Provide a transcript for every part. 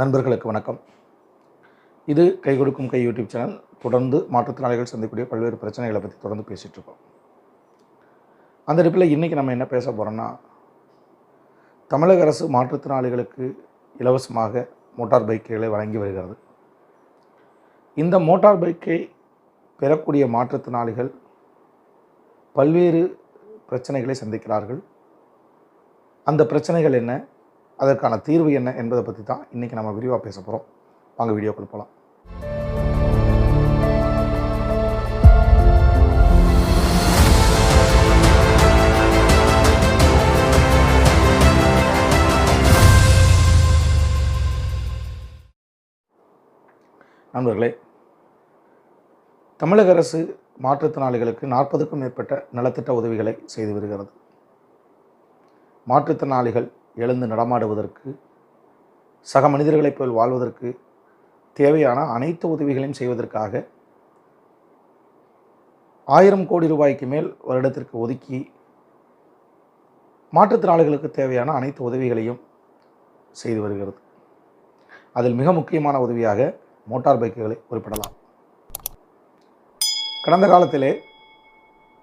நண்பர்களுக்கு வணக்கம். இது கை கொடுக்கும் கை யூடியூப் சேனல். தொடர்ந்து மாற்றுத்திறனாளிகள் சந்திக்கக்கூடிய பல்வேறு பிரச்சனைகளை பற்றி தொடர்ந்து பேசிகிட்டு இருக்கோம். அந்த இடத்துல இன்றைக்கி நம்ம என்ன பேச போகிறோம்னா தமிழக அரசு மாற்றுத்திறனாளிகளுக்கு இலவசமாக மோட்டார் பைக்குகளை வழங்கி வருகிறது. இந்த மோட்டார் பைக்கை பெறக்கூடிய மாற்றுத்திறனாளிகள் பல்வேறு பிரச்சனைகளை சந்திக்கிறார்கள். அந்த பிரச்சனைகள் என்ன? அதற்கான தீர்வு என்ன என்பதை பற்றி தான் இன்றைக்கி நம்ம விரிவாக பேச போகிறோம் வாங்க வீடியோக்குள்ள போகலாம் நண்பர்களே தமிழக அரசு மாற்றுத்திறனாளிகளுக்கு நாற்பதுக்கும் மேற்பட்ட நலத்திட்ட உதவிகளை செய்து வருகிறது. மாற்றுத்திறனாளிகள் எழுந்து நடமாடுவதற்கு சக மனிதர்களைப் போல் வாழ்வதற்கு தேவையான அனைத்து உதவிகளையும் செய்வதற்காக ஆயிரம் கோடி ரூபாய்க்கு மேல் வருடத்திற்கு ஒதுக்கி மாற்றுத்திறனாளிகளுக்கு தேவையான அனைத்து உதவிகளையும் செய்து வருகிறது. அதில் மிக முக்கியமான உதவியாக மோட்டார் பைக்குகளை குறிப்பிடலாம். கடந்த காலத்திலே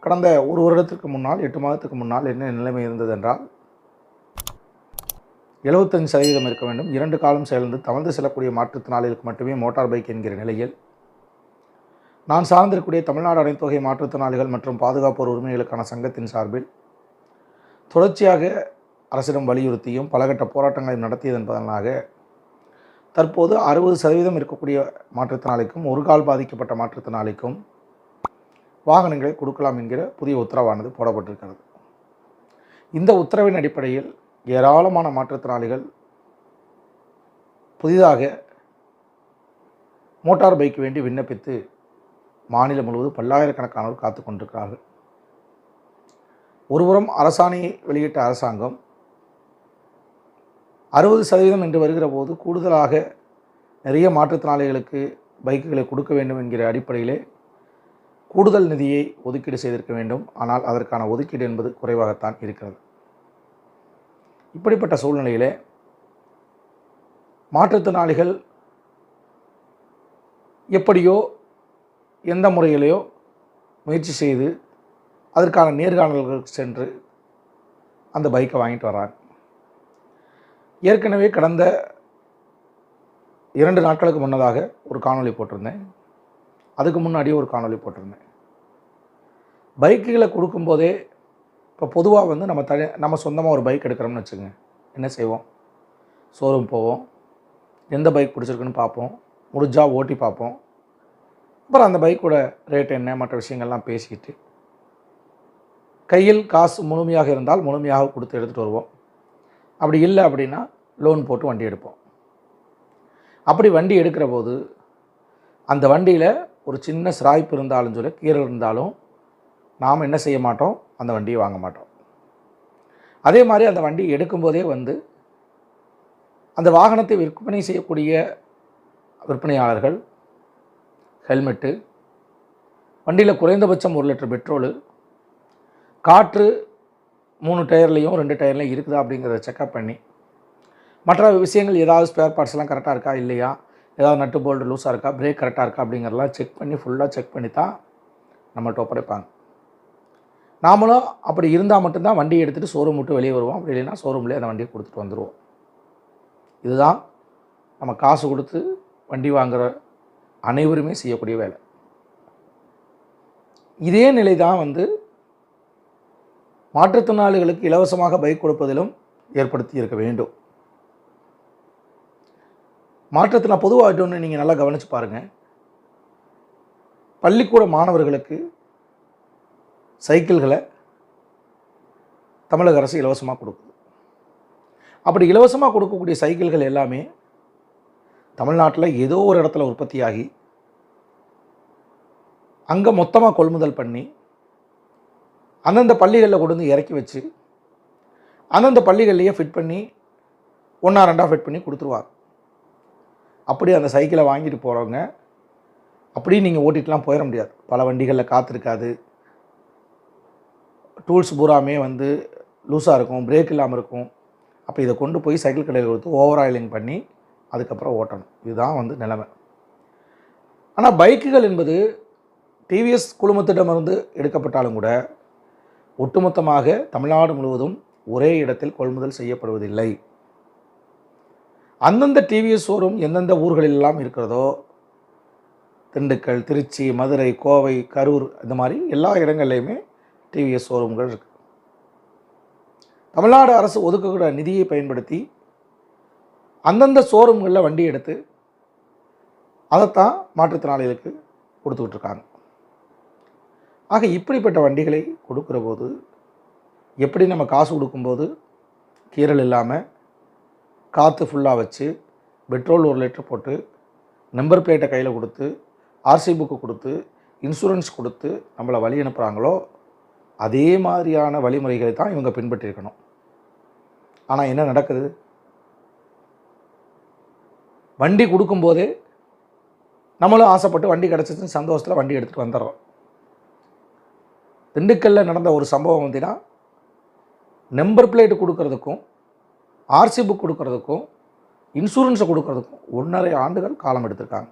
கடந்த ஒரு வருடத்திற்கு முன்னால் எட்டு மாதத்துக்கு முன்னால் என்ன நிலைமை இருந்தது என்றால் எழுபத்தஞ்சு சதவீதம் இருக்க வேண்டும். இரண்டு காலம் சேர்ந்து தவழ்ந்து செல்லக்கூடிய மாற்றுத்திறனாளிகளுக்கு மட்டுமே மோட்டார் பைக் என்கிற நிலையில் நான் சார்ந்திருக்கக்கூடிய தமிழ்நாடு அனைத்தொகை மாற்றுத்திறனாளிகள் மற்றும் பாதுகாப்போர் உரிமைகளுக்கான சங்கத்தின் சார்பில் தொடர்ச்சியாக அரசிடம் வலியுறுத்தியும் பலகட்ட போராட்டங்களையும் நடத்தியது பதனாக தற்போது அறுபது சதவீதம் இருக்கக்கூடிய மாற்றுத்திறனாளிக்கும் ஒரு கால் பாதிக்கப்பட்ட மாற்றுத்திறனாளிக்கும் வாகனங்களை கொடுக்கலாம் என்கிற புதிய உத்தரவானது போடப்பட்டிருக்கிறது. இந்த உத்தரவின் அடிப்படையில் ஏராளமான மாற்றுத்திறனாளிகள் புதிதாக மோட்டார் பைக் வேண்டி விண்ணப்பித்து மாநிலம் முழுவதும் பல்லாயிரக்கணக்கானோர் காத்து கொண்டிருக்கிறார்கள். ஒருபுறம் அரசாணையை வெளியிட்ட அரசாங்கம் அறுபது சதவீதம் என்று வருகிற போது கூடுதலாக நிறைய மாற்றுத்திறனாளிகளுக்கு பைக்குகளை கொடுக்க வேண்டும் என்கிற அடிப்படையிலே கூடுதல் நிதியை ஒதுக்கீடு செய்திருக்க வேண்டும். ஆனால் அதற்கான ஒதுக்கீடு என்பது குறைவாகத்தான் இருக்கிறது. இப்படிப்பட்ட சூழ்நிலையிலே மாற்றுத்திறனாளிகள் எப்படியோ எந்த முறையிலையோ முயற்சி செய்து அதற்கான நேர்காணல்களுக்கு சென்று அந்த பைக்கை வாங்கிட்டு வராங்க. ஏற்கனவே கடந்த இரண்டு நாட்களுக்கு முன்னதாக ஒரு காணொளி போட்டிருந்தேன். அதுக்கு முன்னாடியே ஒரு காணொளி போட்டிருந்தேன். பைக்குகளை கொடுக்கும்போதே இப்போ பொதுவாக வந்து நம்ம தனி நம்ம சொந்தமாக ஒரு பைக் எடுக்கிறோம்னு வச்சுக்கோங்க. என்ன செய்வோம்? ஷோரூம் போவோம். எந்த பைக் பிடிச்சிருக்குன்னு பார்ப்போம். முடிஞ்சால் ஓட்டி பார்ப்போம். அப்புறம் அந்த பைக்கோட ரேட் என்ன? மற்ற விஷயங்கள்லாம் பேசிக்கிட்டு. கையில் காசு முழுமையாக இருந்தால் முழுமையாக கொடுத்து எடுத்துகிட்டு வருவோம். அப்படி இல்லை அப்படின்னா லோன் போட்டு வண்டி எடுப்போம். அப்படி வண்டி எடுக்கிற போது அந்த வண்டியில் ஒரு சின்ன சிராய்ப்பு இருந்தாலும் சொல்லி கீரல் இருந்தாலும் நாம் என்ன செய்ய மாட்டோம்? அந்த வண்டியை வாங்க மாட்டோம். அதே மாதிரி அந்த வண்டி எடுக்கும்போதே வந்து அந்த வாகனத்தை விற்பனை செய்யக்கூடிய விற்பனையாளர்கள் ஹெல்மெட்டு வண்டியில் குறைந்தபட்சம் ஒரு லிட்டர் பெட்ரோலு காற்று மூணு டயர்லேயும் ரெண்டு டயர்லையும் இருக்குதா அப்படிங்கிறத செக்அப் பண்ணி மற்ற விஷயங்கள் ஏதாவது ஸ்பேர் பார்ட்ஸ்லாம் கரெக்டாக இருக்கா இல்லையா? ஏதாவது நட்டு போல்டு லூஸாக இருக்கா பிரேக் கரெக்டாக இருக்கா அப்படிங்கிறதெல்லாம் செக் பண்ணி ஃபுல்லாக செக் பண்ணி தான் நம்மகிட்ட ஒப்படைப்பாங்க. நாமளும் அப்படி இருந்தால் மட்டும்தான் வண்டியை எடுத்துகிட்டு ஷோரூம் விட்டு வெளியே வருவோம். அப்படி இல்லைன்னா ஷோரூம்லேயே அந்த வண்டியை கொடுத்துட்டு வந்துடுவோம் இதுதான் நம்ம காசு கொடுத்து வண்டி வாங்குகிற அனைவருமே செய்யக்கூடிய வேலை. இதே நிலை தான் வந்து மாற்றுத்திறனாளிகளுக்கு இலவசமாக பைக் கொடுப்பதிலும் ஏற்படுத்தி இருக்க வேண்டும். மாற்றத்தில் பொதுவாக ஒன்று நீங்கள் நல்லா கவனித்து பாருங்கள் பள்ளிக்கூட மாணவர்களுக்கு சைக்கிள்களை தமிழக அரசு இலவசமாக கொடுக்குது. அப்படி இலவசமாக கொடுக்கக்கூடிய சைக்கிள்கள் எல்லாமே தமிழ்நாட்டில் ஏதோ ஒரு இடத்துல உற்பத்தியாகி அங்கே மொத்தமாக கொள்முதல் பண்ணி அந்தந்த பள்ளிகளில் கொண்டு வந்து இறக்கி வச்சு அந்தந்த பள்ளிகள்லேயே ஃபிட் பண்ணி ஒன்றா ரெண்டாக ஃபிட் பண்ணி கொடுத்துருவார் அப்படி அந்த சைக்கிளை வாங்கிட்டு போகிறவங்க அப்படியே நீங்கள் ஓட்டிகிட்டுலாம் போயிட முடியாது. பல வண்டிகளில் காத்திருக்காது. டூல்ஸ் பூராமே வந்து லூஸாக இருக்கும் பிரேக் இல்லாமல் இருக்கும். அப்போ இதை கொண்டு போய் சைக்கிள் கடையில் கொடுத்து ஓவர் ஆயிலிங் பண்ணி அதுக்கப்புறம் ஓட்டணும். இதுதான் வந்து நிலைமை. ஆனால் பைக்குகள் என்பது டிவிஎஸ் குழுமத்திடமிருந்து எடுக்கப்பட்டாலும் கூட ஒட்டுமொத்தமாக தமிழ்நாடு முழுவதும் ஒரே இடத்தில் கொள்முதல் செய்யப்படுவதில்லை. அந்தந்த டிவிஎஸ் ஷோரூம் எந்தெந்த ஊர்களிலெல்லாம் இருக்கிறதோ திண்டுக்கல் திருச்சி மதுரை கோவை கரூர் இந்த மாதிரி எல்லா இடங்கள்லையுமே டிவிஎஸ் ஷோரூம்கள் இருக்குது தமிழ்நாடு அரசு ஒதுக்கக்கூட நிதியை பயன்படுத்தி அந்தந்த ஷோரூம்களில் வண்டி எடுத்து அதைத்தான் மாற்றுத்திறனாளிகளுக்கு கொடுத்துக்கிட்டு இருக்காங்க ஆக இப்படிப்பட்ட வண்டிகளை கொடுக்குற போது எப்படி நம்ம காசு கொடுக்கும்போது கீரல் இல்லாமல் காற்று ஃபுல்லாக வச்சு பெட்ரோல் ஒரு லிட்டர் போட்டு நம்பர் பிளேட்டை கையில் கொடுத்து ஆர்சி புக்கு கொடுத்து இன்சூரன்ஸ் கொடுத்து நம்மளை வழி அனுப்புகிறாங்களோ அதே மாதிரியான வழிமுறைகளை தான் இவங்க பின்பற்றிருக்கணும். ஆனால் என்ன நடக்குது? வண்டி கொடுக்கும்போதே நம்மளும் ஆசைப்பட்டு வண்டி கிடச்சிச்சுன்னு சந்தோஷத்தில் வண்டி எடுத்துகிட்டு வந்துடுறோம். திண்டுக்கல்லில் நடந்த ஒரு சம்பவம் வந்துன்னா நம்பர் பிளேட் கொடுக்கறதுக்கும் ஆர்சி புக் கொடுக்கறதுக்கும் இன்சூரன்ஸை கொடுக்கறதுக்கும் ஒன்றரை ஆண்டுகள் காலம் எடுத்திருக்காங்க.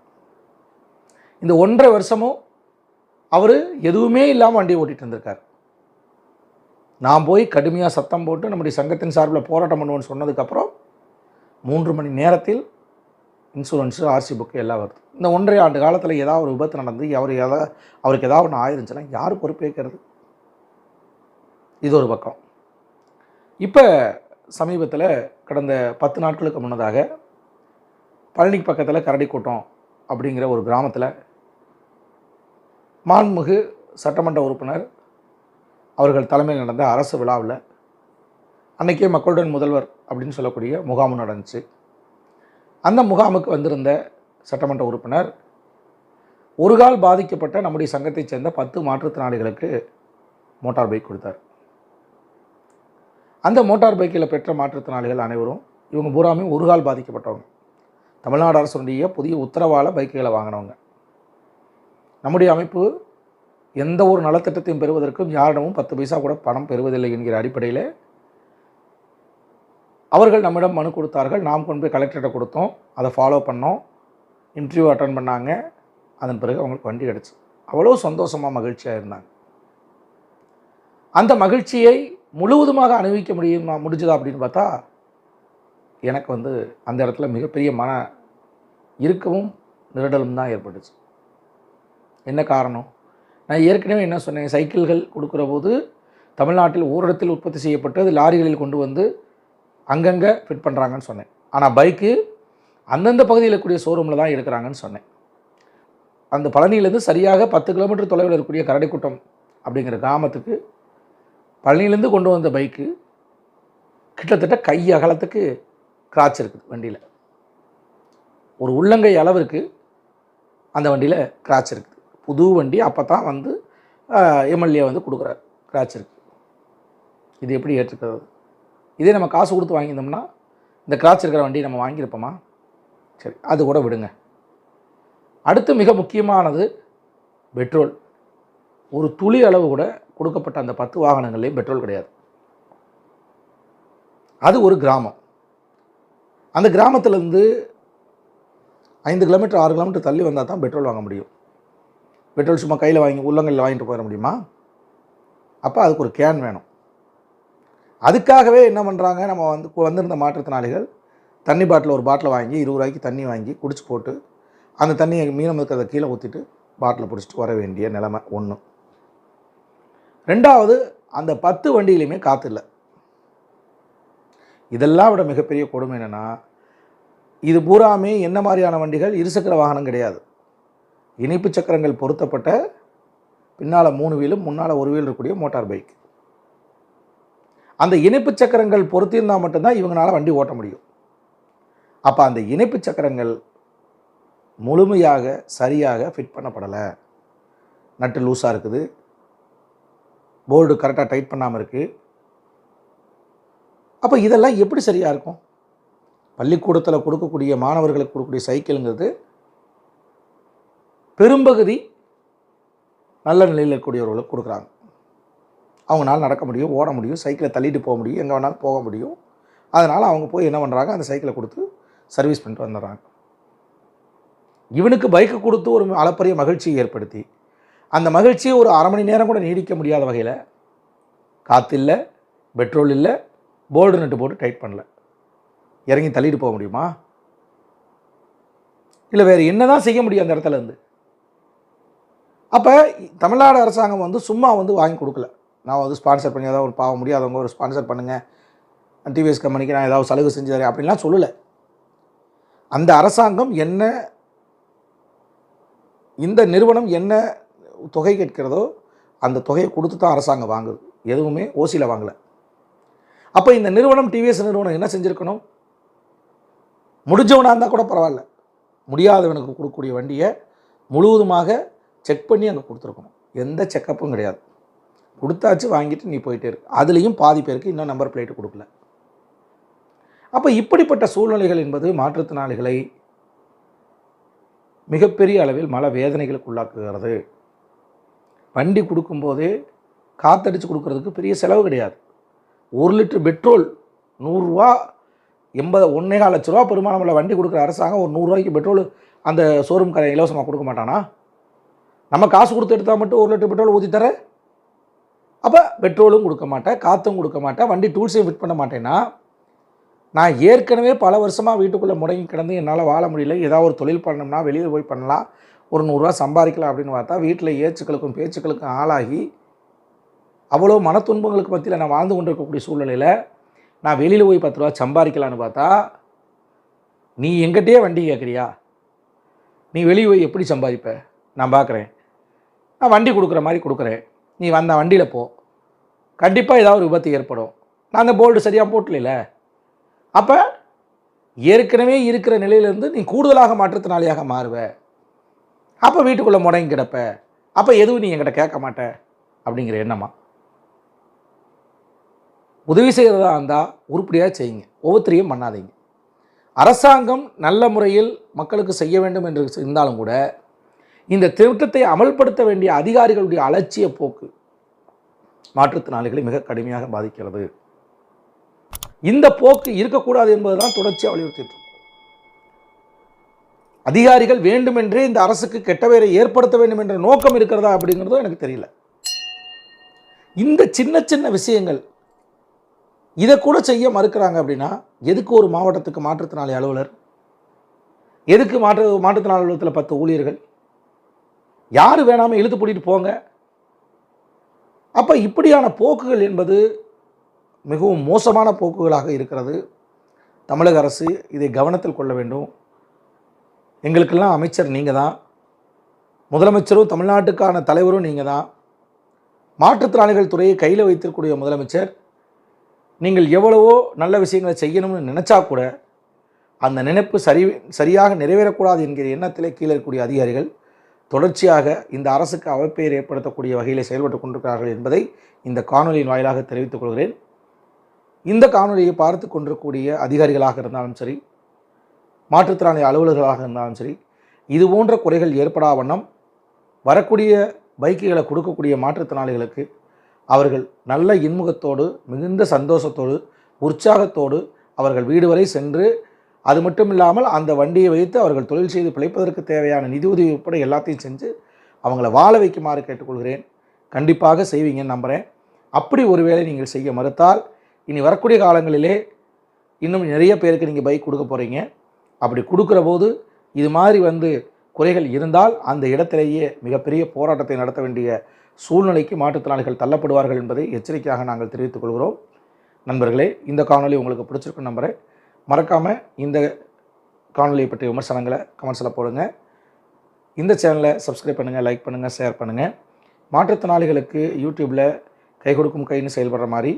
இந்த ஒன்றரை வருஷமும் அவர் எதுவுமே இல்லாமல் வண்டி ஓட்டிகிட்டு இருந்திருக்கார். நான் போய் கடுமையாக சத்தம் போட்டு நம்முடைய சங்கத்தின் சார்பில் போராட்டம் பண்ணுவோன்னு சொன்னதுக்கப்புறம் மூன்று மணி நேரத்தில் இன்சூரன்ஸு ஆர்சி புக்கு எல்லாம் வருது. இந்த ஒன்றரை ஆண்டு காலத்தில் ஏதாவது ஒரு விபத்து நடந்து அவர் ஏதாவது அவருக்கு ஏதாவது ஒன்று ஆயிருந்துச்சுன்னா யார் பொறுப்பேற்கிறது? இது ஒரு பக்கம். இப்போ சமீபத்தில் கடந்த பத்து நாட்களுக்கு முன்னதாக பழனி பக்கத்தில் கரடிக்கூட்டம் அப்படிங்கிற ஒரு கிராமத்தில் மாண்புமிகு சட்டமன்ற உறுப்பினர் அவர்கள் தலைமையில் நடந்த அரசு விழாவில் அன்றைக்கே மக்களுடன் முதல்வர் அப்படின்னு சொல்லக்கூடிய முகாம் நடந்துச்சு. அந்த முகாமுக்கு வந்திருந்த சட்டமன்ற உறுப்பினர் ஒரு கால் பாதிக்கப்பட்ட நம்முடைய சங்கத்தைச் சேர்ந்த பத்து மாற்றுத்திறனாளிகளுக்கு மோட்டார் பைக் கொடுத்தார். அந்த மோட்டார் பைக்கில் பெற்ற மாற்றுத்திறனாளிகள் அனைவரும் இவங்க பூராமே ஒரு கால் பாதிக்கப்பட்டவங்க. தமிழ்நாடு அரசுடைய புதிய உத்தரவால பைக்குகளை வாங்கினவங்க. நம்முடைய அமைப்பு எந்த ஒரு நலத்திட்டத்தையும் பெறுவதற்கும் யாரிடமும் பத்து பைசா கூட பணம் பெறுவதில்லை என்கிற அடிப்படையில் அவர்கள் நம்மிடம் மனு கொடுத்தார்கள். நாம் கொண்டு போய் கலெக்டர்கிட்ட கொடுத்தோம். அதை ஃபாலோ பண்ணோம். இன்டர்வியூ அட்டன் பண்ணாங்க. அதன் பிறகு அவங்களுக்கு வண்டி கிடச்சி. அவ்வளோ சந்தோஷமாக மகிழ்ச்சியாக இருந்தாங்க. அந்த மகிழ்ச்சியை முழுவதுமாக அனுபவிக்க முடியுமா முடிஞ்சதா அப்படின்னு பார்த்தா எனக்கு வந்து அந்த இடத்துல மிகப்பெரிய மன இருக்கவும் நெருடலும் தான் ஏற்பட்டுச்சு. என்ன காரணம்? நான் ஏற்கனவே என்ன சொன்னேன் சைக்கிள்கள் கொடுக்குற போது தமிழ்நாட்டில் ஓரிடத்தில் உற்பத்தி செய்யப்பட்டு அது லாரிகளில் கொண்டு வந்து அங்கங்கே ஃபிட் பண்ணுறாங்கன்னு சொன்னேன். ஆனால் பைக்கு அந்தந்த பகுதியில் இருக்கக்கூடிய ஷோரூமில் தான் எடுக்கிறாங்கன்னு சொன்னேன். அந்த பழனியிலேருந்து சரியாக பத்து கிலோமீட்டர் தொலைவில் இருக்கக்கூடிய கரடிக்குட்டம் அப்படிங்கிற கிராமத்துக்கு பழனியிலேருந்து கொண்டு வந்த பைக்கு கிட்டத்தட்ட கை அகலத்துக்கு கிராச் இருக்குது வண்டியில். ஒரு உள்ளங்கை அளவிற்கு அந்த வண்டியில் கிராச் இருக்குது. புது வண்டி அப்போ தான் வந்து எம்எல்ஏ வந்து கொடுக்குறாரு கிராச்சருக்கு இது எப்படி ஏற்றுக்கிறது? இதே நம்ம காசு கொடுத்து வாங்கியிருந்தோம்னா இந்த கிராச் இருக்கிற வண்டி நம்ம வாங்கியிருப்போமா? சரி அது கூட விடுங்க. அடுத்து மிக முக்கியமானது பெட்ரோல் ஒரு துளி அளவு கூட கொடுக்கப்பட்ட அந்த பத்து வாகனங்கள்லேயும் பெட்ரோல் கிடையாது. அது ஒரு கிராமம். அந்த கிராமத்துலேருந்து ஐந்து கிலோமீட்டர் ஆறு கிலோமீட்டர் தள்ளி வந்தால் தான் பெட்ரோல் வாங்க முடியும். பெட்ரோல் சும்மா கையில் வாங்கி உள்ளங்கையில் வாங்கிட்டு போயிட முடியுமா? அப்போ அதுக்கு ஒரு கேன் வேணும். அதுக்காகவே என்ன பண்ணுறாங்க நம்ம வந்து வந்திருந்த மாற்றுத்திறனாளிகள் தண்ணி பாட்டில் ஒரு பாட்டில் வாங்கி இருபது ரூபாய்க்கு தண்ணி வாங்கி குடிச்சு போட்டு அந்த தண்ணியை மீனம் இருக்கிறத கீழே ஊற்றிட்டு பாட்டில் பிடிச்சிட்டு வர வேண்டிய நிலைமை ஒன்று ரெண்டாவது அந்த பத்து வண்டியிலையுமே காற்று இல்லை. இதெல்லாம் விட மிகப்பெரிய கொடுமை என்னென்னா இது பூராமே என்ன மாதிரியான வண்டிகள்? இருசக்கர வாகனம் கிடையாது. இணைப்பு சக்கரங்கள் பொருத்தப்பட்ட பின்னால் மூணு வீலும் முன்னால் ஒரு வீல் இருக்கக்கூடிய மோட்டார் பைக் அந்த இணைப்பு சக்கரங்கள் பொருத்தியிருந்தால் மட்டும்தான் இவங்களால வண்டி ஓட்ட முடியும். அப்போ அந்த இணைப்பு சக்கரங்கள் முழுமையாக சரியாக ஃபிட் பண்ணப்படலை. நட்டு லூஸாக இருக்குது. போர்டு கரெக்டாக டைட் பண்ணாமல் இருக்குது அப்போ இதெல்லாம் எப்படி சரியாக இருக்கும்? பள்ளிக்கூடத்தில் கொடுக்கக்கூடிய மாணவர்களுக்கு கொடுக்கக்கூடிய சைக்கிளுங்கிறது பெரும்பகுதி நல்ல நிலையில் இருக்கக்கூடியவர்களுக்கு கொடுக்குறாங்க. அவங்களால நடக்க முடியும் ஓட முடியும் சைக்கிளை தள்ளிட்டு போக முடியும் எங்கே வேணாலும் போக முடியும். அதனால் அவங்க போய் என்ன பண்ணுறாங்க அந்த சைக்கிளை கொடுத்து சர்வீஸ் பண்ணிட்டு வந்துடுறாங்க. இவனுக்கு பைக்கு கொடுத்து ஒரு அளப்பரிய மகிழ்ச்சியை ஏற்படுத்தி அந்த மகிழ்ச்சியை ஒரு அரை மணி நேரம் கூட நீடிக்க முடியாத வகையில் காற்று இல்லை பெட்ரோல் இல்லை போர்டு நட்டு போட்டு டைட் பண்ணல. இறங்கி தள்ளிட்டு போக முடியுமா? இல்லை வேறு என்ன தான் செய்ய முடியும் அந்த இடத்துலேருந்து அப்போ தமிழ்நாடு அரசாங்கம் வந்து சும்மா வந்து வாங்கி கொடுக்கல. நான் வந்து ஸ்பான்சர் பண்ணி ஏதாவது ஒரு பாவம் முடியாதவங்க ஒரு ஸ்பான்சர் பண்ணுங்கள் டிவிஎஸ் கம்பெனிக்கு நான் ஏதாவது சலுகை செஞ்சு தரேன் அப்படின்லாம் சொல்லலை. அந்த அரசாங்கம் என்ன இந்த நிறுவனம் என்ன தொகை கேட்கிறதோ அந்த தொகையை கொடுத்து தான் அரசாங்கம் வாங்குது. எதுவுமே ஓசியில் வாங்கலை. அப்போ இந்த நிறுவனம் டிவிஎஸ் நிறுவனம் என்ன செஞ்சுருக்கணும்? முடிஞ்சவனாக இருந்தால் கூட பரவாயில்ல. முடியாதவனுக்கு கொடுக்கக்கூடிய வண்டியை முழுவதுமாக செக் பண்ணி அங்கே கொடுத்துருக்கணும். எந்த செக்கப்பும் கிடையாது. கொடுத்தாச்சு வாங்கிட்டு நீ போயிட்டே இருக்கு அதுலேயும் பாதி பேருக்கு இன்னும் நம்பர் பிளேட்டு கொடுக்கல. அப்போ இப்படிப்பட்ட சூழ்நிலைகள் என்பது மாற்றுத்திறனாளிகளை மிகப்பெரிய அளவில் மன வேதனைகளுக்கு உள்ளாக்குகிறது. வண்டி கொடுக்கும்போதே காத்தடிச்சு கொடுக்கறதுக்கு பெரிய செலவு கிடையாது. ஒரு லிட்டர் பெட்ரோல் நூறுரூவா எண்பது ஒன்றே கால் லட்ச ரூபா பெருமானமுள்ள வண்டி கொடுக்குற அரசாங்கம் ஒரு நூறுரூவாய்க்கு பெட்ரோல் அந்த ஷோரூம் கரை இலவசமாக கொடுக்க மாட்டானா? நம்ம காசு கொடுத்து எடுத்தால் மட்டும் ஒரு லிட்டர் பெட்ரோல் ஊற்றி தரேன். அப்போ பெட்ரோலும் கொடுக்க மாட்டேன் காற்றும் கொடுக்க மாட்டேன் வண்டி டூல்ஸையும் ஃபிட் பண்ண மாட்டேன்னா நான் ஏற்கனவே பல வருஷமாக வீட்டுக்குள்ளே முடங்கி கிடந்து என்னால் வாழ முடியல ஏதாவது ஒரு தொழில் பண்ணோம்னா வெளியில் போய் பண்ணலாம் ஒரு நூறுரூவா சம்பாதிக்கலாம் அப்படின்னு பார்த்தா வீட்டில் ஏச்சுக்களுக்கும் பேச்சுக்களுக்கும் ஆளாகி அவ்வளோ மன துன்பங்களுக்கு மத்தியில் நான் வாழ்ந்து கொண்டிருக்கக்கூடிய சூழ்நிலையில் நான் வெளியில் போய் பத்து ரூபா சம்பாதிக்கலான்னு பார்த்தா நீ எங்கிட்டயே வண்டி கேட்குறியா நீ வெளியே போய் எப்படி சம்பாதிப்ப? நான் பார்க்குறேன் நான் வண்டி கொடுக்குற மாதிரி கொடுக்குறேன். நீ வந்த வண்டியில் போ. கண்டிப்பாக ஏதாவது ஒரு விபத்து ஏற்படும். நான் அந்த போல்டு சரியாக போட்டல அப்போ ஏற்கனவே இருக்கிற நிலையிலேருந்து நீ கூடுதலாக மாற்றுத்திறனாளியாக மாறுவ. அப்போ வீட்டுக்குள்ளே முடங்கி கிடப்ப. அப்போ எதுவும் நீ என்கிட்ட கேட்க மாட்ட அப்படிங்கிற எண்ணமா? உதவி செய்கிறதா இருந்தால் உருப்படியாக செய்யுங்க. ஒவ்வொருத்தரையும் பண்ணாதீங்க. அரசாங்கம் நல்ல முறையில் மக்களுக்கு செய்ய வேண்டும் என்று இருந்தாலும் கூட இந்த திட்டத்தை அமல்படுத்த வேண்டிய அதிகாரிகளுடைய அலட்சிய போக்கு மாற்றுத்திறனாளிகளை மிக கடுமையாக பாதிக்கிறது. இந்த போக்கு இருக்கக்கூடாது என்பதுதான் தொடர்ச்சியாக வலியுறுத்திட்டு அதிகாரிகள் வேண்டுமென்றே இந்த அரசுக்கு கெட்ட பெயரை ஏற்படுத்த வேண்டும் என்ற நோக்கம் இருக்கிறதா அப்படிங்கிறதும் எனக்கு தெரியல. இந்த சின்ன சின்ன விஷயங்கள் இதை கூட செய்ய மறுக்கிறாங்க அப்படின்னா எதுக்கு ஒரு மாவட்டத்துக்கு மாற்றுத்திறனாளி அலுவலர்? எதுக்கு மாற்று மாற்றுத்திறனாளி அலுவலகத்தில் பத்து ஊழியர்கள்? யார் வேணாமல் இழுத்து பூட்டிட்டு போங்க. அப்போ இப்படியான போக்குகள் என்பது மிகவும் மோசமான போக்குகளாக இருக்கிறது. தமிழக அரசு இதை கவனத்தில் கொள்ள வேண்டும். எங்களுக்கெல்லாம் அமைச்சர் நீங்கள் தான். முதலமைச்சரும் தமிழ்நாட்டுக்கான தலைவரும் நீங்கள் தான். மாற்றுத்திறனாளிகள் துறையை கையில் வைத்திருக்கூடிய முதலமைச்சர் நீங்கள் எவ்வளவோ நல்ல விஷயங்களை செய்யணும்னு நினச்சா கூட அந்த நினைப்பு சரி சரியாக நிறைவேறக்கூடாது என்கிற எண்ணத்திலே கீழே இருக்கக்கூடிய அதிகாரிகள் தொடர்ச்சியாக இந்த அரசுக்கு அவப்பெயர் ஏற்படுத்தக்கூடிய வகையில் செயல்பட்டு கொண்டிருக்கிறார்கள் என்பதை இந்த காணொலியின் வாயிலாக தெரிவித்துக் கொள்கிறேன். இந்த காணொலியை பார்த்து கொண்டிருக்கக்கூடிய அதிகாரிகளாக இருந்தாலும் சரி மாற்றுத்திறனாளி அலுவலர்களாக இருந்தாலும் சரி இது போன்ற குறைகள் ஏற்படா வண்ணம் வரக்கூடிய பைக்குகளை கொடுக்கக்கூடிய மாற்றுத்திறனாளிகளுக்கு அவர்கள் நல்ல இன்முகத்தோடு மிகுந்த சந்தோஷத்தோடு உற்சாகத்தோடு அவர்கள் வீடு வரை சென்று அது மட்டும் இல்லாமல் அந்த வண்டியை வைத்து அவர்கள் தொழில் செய்து பிழைப்பதற்கு தேவையான நிதி உதவி உட்பட எல்லாத்தையும் செஞ்சு அவங்கள வாழ வைக்குமாறு கேட்டுக்கொள்கிறேன். கண்டிப்பாக செய்வீங்கன்னு நம்புகிறேன் அப்படி ஒருவேளை நீங்கள் செய்ய மறுத்தால் இனி வரக்கூடிய காலங்களிலே இன்னும் நிறைய பேருக்கு நீங்கள் பைக் கொடுக்க போகிறீங்க அப்படி கொடுக்குற போது இது மாதிரி வந்து குறைகள் இருந்தால் அந்த இடத்திலேயே மிகப்பெரிய போராட்டத்தை நடத்த வேண்டிய சூழ்நிலைக்கு மாற்றுத்திறனாளிகள் தள்ளப்படுவார்கள் என்பதை எச்சரிக்கையாக நாங்கள் தெரிவித்துக் கொள்கிறோம். நண்பர்களே இந்த காணொளி உங்களுக்கு பிடிச்சிருக்கும் நம்புகிறேன் மறக்காமல் இந்த காணொலியை பற்றிய விமர்சனங்களை கமெண்ட்ஸில் போடுங்க. இந்த சேனலை சப்ஸ்கிரைப் பண்ணுங்கள் லைக் பண்ணுங்கள் ஷேர் பண்ணுங்கள் மாற்றுத்திறனாளிகளுக்கு யூடியூப்பில் கை கொடுக்கும் கைன்னு செயல்படுற மாதிரி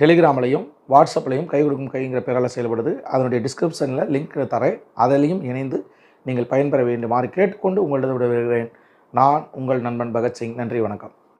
டெலிகிராம்லையும் வாட்ஸ்அப்லையும் கை கொடுக்கும் கைங்கிற பேரால் செயல்படுது. அதனுடைய டிஸ்கிரிப்ஷனில் லிங்க் தரேன். அதிலையும் இணைந்து நீங்கள் பயன்பெற வேண்டுமாறு கேட்டுக்கொண்டு உங்களிடம் விட நான் உங்கள் நண்பன் பகத்சிங். நன்றி வணக்கம்.